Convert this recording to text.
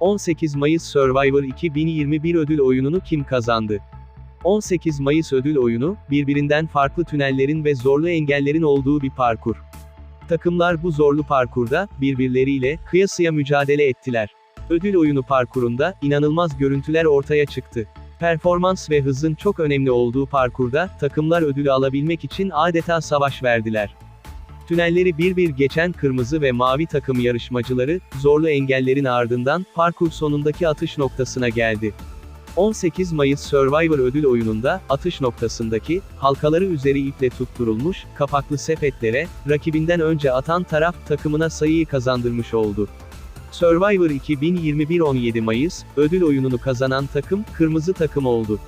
18 Mayıs Survivor 2021 ödül oyununu kim kazandı? 18 Mayıs ödül oyunu, birbirinden farklı tünellerin ve zorlu engellerin olduğu bir parkur. Takımlar bu zorlu parkurda, birbirleriyle, kıyasıya mücadele ettiler. Ödül oyunu parkurunda, inanılmaz görüntüler ortaya çıktı. Performans ve hızın çok önemli olduğu parkurda, takımlar ödülü alabilmek için adeta savaş verdiler. Tünelleri bir bir geçen kırmızı ve mavi takım yarışmacıları, zorlu engellerin ardından, parkur sonundaki atış noktasına geldi. 18 Mayıs Survivor ödül oyununda, atış noktasındaki, halkaları üzeri iple tutturulmuş, kapaklı sepetlere, rakibinden önce atan taraf, takımına sayıyı kazandırmış oldu. Survivor 2021 17 Mayıs, ödül oyununu kazanan takım, kırmızı takım oldu.